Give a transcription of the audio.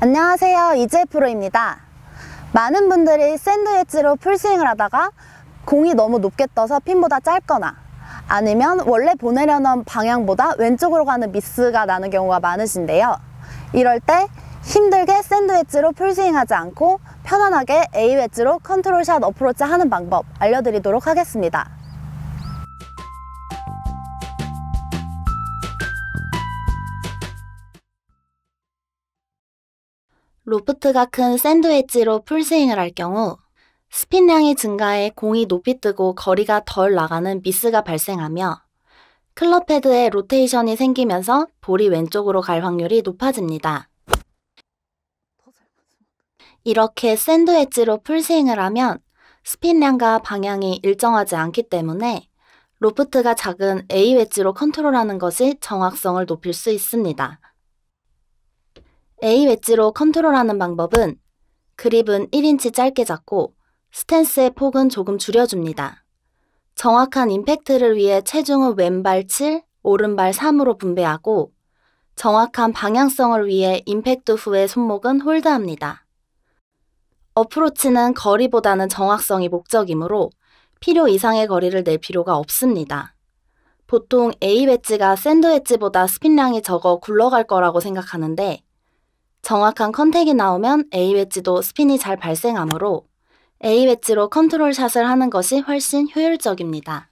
안녕하세요 이재 프로입니다. 많은 분들이 샌드위치로 풀스윙을 하다가 공이 너무 높게 떠서 핀보다 짧거나 아니면 원래 보내려는 방향보다 왼쪽으로 가는 미스가 나는 경우가 많으신데요. 이럴 때 힘들게 샌드위치로 풀스윙하지 않고 편안하게 A웨지로 컨트롤샷 어프로치 하는 방법 알려드리도록 하겠습니다. 로프트가 큰 샌드웨지로 풀스윙을 할 경우 스핀량이 증가해 공이 높이 뜨고 거리가 덜 나가는 미스가 발생하며 클럽 헤드에 로테이션이 생기면서 볼이 왼쪽으로 갈 확률이 높아집니다. 이렇게 샌드웨지로 풀스윙을 하면 스핀량과 방향이 일정하지 않기 때문에 로프트가 작은 A 웨지로 컨트롤하는 것이 정확성을 높일 수 있습니다. A 웨지로 컨트롤하는 방법은 그립은 1인치 짧게 잡고 스탠스의 폭은 조금 줄여줍니다. 정확한 임팩트를 위해 체중은 왼발 7, 오른발 3으로 분배하고 정확한 방향성을 위해 임팩트 후에 손목은 홀드합니다. 어프로치는 거리보다는 정확성이 목적이므로 필요 이상의 거리를 낼 필요가 없습니다. 보통 A 웨지가 샌드 웨지보다 스핀량이 적어 굴러갈 거라고 생각하는데 정확한 컨택이 나오면 A 웨지도 스핀이 잘 발생하므로 A 웨지로 컨트롤 샷을 하는 것이 훨씬 효율적입니다.